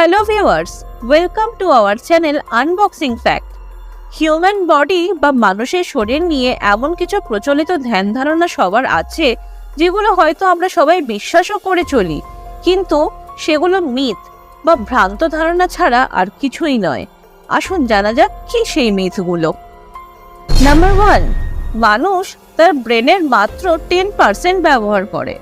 Hello viewers welcome to our channel unboxing fact human body বা মানুষের শরীর নিয়ে এমন কিছু প্রচলিত ধ্যান ধারণা সবার আছে, যেগুলো হয়তো আমরা সবাই বিশ্বাসও করে চলি। কিন্তু সেগুলো মিথ বা ভ্রান্ত ধারণা ছাড়া আর কিছুই নয়। আসুন জানা যাক কি সেই মিথগুলো নাম্বার ওয়ান মানুষ তার ব্রেনের মাত্র টেন পার্সেন্ট ব্যবহার করে।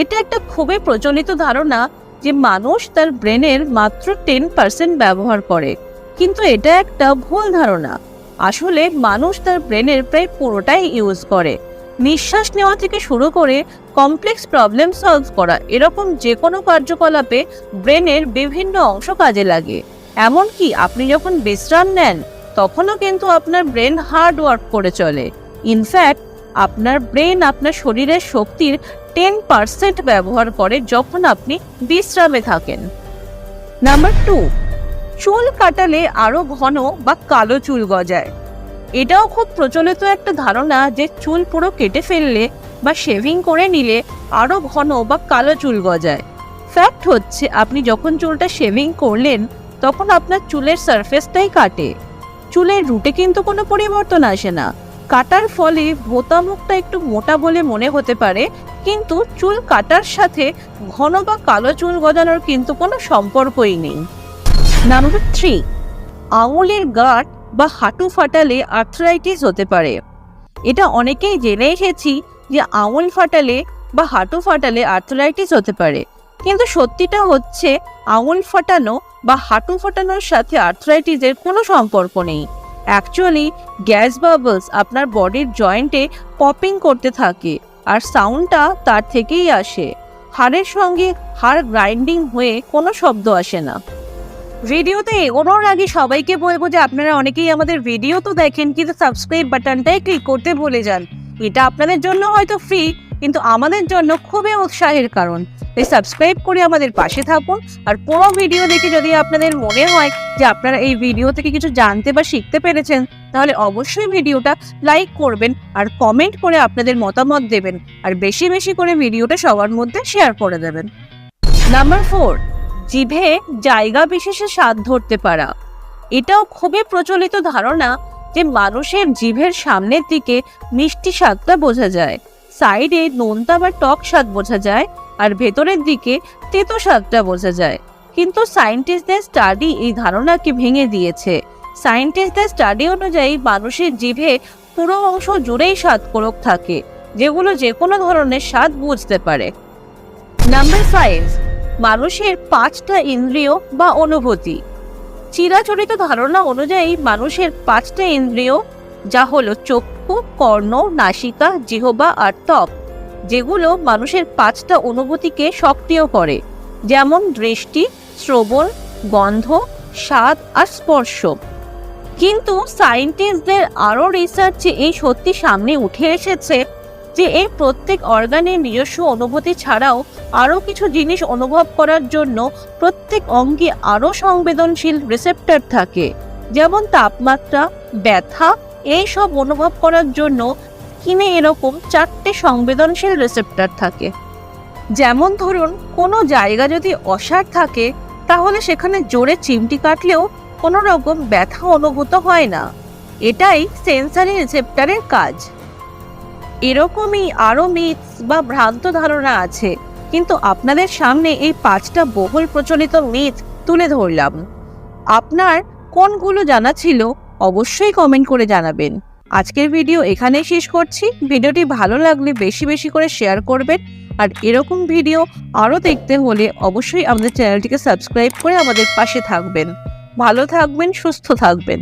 এটা একটা খুবই প্রচলিত ধারণা যে মানুষ তার ব্রেনের মাত্র টেন পার্সেন্ট ব্যবহার করে। কিন্তু এটা একটা ভুল ধারণা। আসলে মানুষ তার ব্রেনের প্রায় পুরোটাই ইউজ করে। নিঃশ্বাস নেওয়া থেকে শুরু করে কমপ্লেক্স প্রবলেম সলভ করা, এরকম যে কোনো কার্যকলাপে ব্রেনের বিভিন্ন অংশ কাজে লাগে। এমনকি আপনি যখন বিশ্রাম নেন, তখনও কিন্তু আপনার ব্রেন হার্ড ওয়ার্ক করে চলে। ইনফ্যাক্ট আপনার ব্রেন আপনার শরীরের শক্তির টেন পার্সেন্ট ব্যবহার করে যখন আপনি বিশ্রামে থাকেন। নাম্বার টু চুল কাটালে আরও ঘন বা কালো চুল গজায়। এটাও খুব প্রচলিত একটা ধারণা যে চুল পুরো কেটে ফেললে বা শেভিং করে নিলে আরও ঘন বা কালো চুল গজায়। ফ্যাক্ট হচ্ছে, আপনি যখন চুলটা শেভিং করলেন, তখন আপনার চুলের সারফেসটাই কাটে। চুলের রুটে কিন্তু কোনো পরিবর্তন আসে না। কাটার ফলে ভোতা মুখটা একটু মোটা বলে মনে হতে পারে কিন্তু চুল কাটার সাথে ঘন বা কালো চুল গজানোর কিন্তু কোনো সম্পর্কই নেই। নাম্বার থ্রি আঙুলের গাঁট বা হাঁটু ফাটালে আর্থরাইটিস হতে পারে। এটা অনেকেই জেনে এসেছি যে আঙুল ফাটালে বা হাঁটু ফাটালে আর্থরাইটিস হতে পারে। কিন্তু সত্যিটা হচ্ছে আঙুল ফাটানো বা হাঁটু ফাটানোর সাথে আর্থরাইটিসের কোনো সম্পর্ক নেই। অ্যাকচুয়ালি গ্যাস বাবলস আপনার বডির জয়েন্টে পপিং করতে থাকে। আর সাউন্ডটা তার থেকেই আসে। হাড়ের সঙ্গে হাড় গ্রাইন্ডিং হয়ে কোনো শব্দ আসে না। ভিডিওতে এগোনোর আগে সবাইকে বলব যে আপনারা অনেকেই আমাদের ভিডিও তো দেখেন, কিন্তু সাবস্ক্রাইব বাটনটাই ক্লিক করতে ভুলে যান। এটা আপনাদের জন্য হয়তো ফ্রি কিন্তু আমাদের জন্য খুবই উৎসাহের কারণ। তাই সাবস্ক্রাইব করে আমাদের পাশে থাকুন। আর পুরো ভিডিও দেখে যদি আপনাদের মনে হয় যে আপনারা এই ভিডিও থেকে কিছু জানতে বা শিখতে পেরেছেন, তাহলে অবশ্যই ভিডিওটা লাইক করবেন আর কমেন্ট করে আপনাদের মতামত দেবেন। আর বেশি বেশি করে ভিডিওটা সবার মধ্যে শেয়ার করে দেবেন। নাম্বার ফোর জিভে জায়গা বিশেষে স্বাদ ধরতে পারা। এটাও খুবই প্রচলিত ধারণা যে মানুষের জিভের সামনের দিকে মিষ্টি স্বাদটা বোঝা যায়। সাইডে নোনতা বা টক স্বাদ বোঝা যায় আর ভেতরের দিকে তেতো স্বাদটা বোঝা যায়। কিন্তু সায়েন্টিস্টদের স্টাডি এই ধারণাকে ভেঙে দিয়েছে। সায়েন্টিস্টদের স্টাডি অনুযায়ী মানুষের জিভে পুরো অংশ জুড়েই স্বাদ স্বাদকোরক থাকে, যেগুলো যে কোনো ধরনের স্বাদ বুঝতে পারে। নাম্বার ফাইভ মানুষের পাঁচটা ইন্দ্রিয় বা অনুভূতি। চিরাচরিত ধারণা অনুযায়ী মানুষের পাঁচটা ইন্দ্রিয় যা হলো চক্ষু, কর্ণ, নাসিকা, জিহবা আর ত্বক, যেগুলো মানুষের পাঁচটা অনুভূতিকে সক্রিয় করে, যেমন দৃষ্টি, শ্রবণ, গন্ধ, স্বাদ আর স্পর্শ। কিন্তু সায়েন্টিস্টদের আরও রিসার্চে এই সত্যি সামনে উঠে এসেছে যে এই প্রত্যেক অর্গানের নিজস্ব অনুভূতি ছাড়াও আরও কিছু জিনিস অনুভব করার জন্য প্রত্যেক অঙ্গে আরও সংবেদনশীল রিসেপ্টার থাকে, যেমন তাপমাত্রা, ব্যথা এই সব অনুভব করার জন্য কিনে এরকম চারটে সংবেদনশীল রিসেপ্টার থাকে। যেমন ধরুন, কোনো জায়গা যদি অসার থাকে, তাহলে সেখানে জোরে চিমটি কাটলেও কোনো রকম ব্যথা অনুভূত হয় না। এটাই সেন্সারি রিসেপ্টারের কাজ। এরকমই আরও মিথস বা ভ্রান্ত ধারণা আছে, কিন্তু আপনাদের সামনে এই পাঁচটা বহুল প্রচলিত মিথ তুলে ধরলাম। আপনার কোনগুলো জানা ছিল অবশ্যই কমেন্ট করে জানাবেন। আজকের ভিডিও এখানেই শেষ করছি। ভিডিওটি ভালো লাগলে বেশি বেশি করে শেয়ার করবেন। আর এরকম ভিডিও আরও দেখতে হলে অবশ্যই আমাদের চ্যানেলটিকে সাবস্ক্রাইব করে আমাদের পাশে থাকবেন। ভালো থাকবেন, সুস্থ থাকবেন।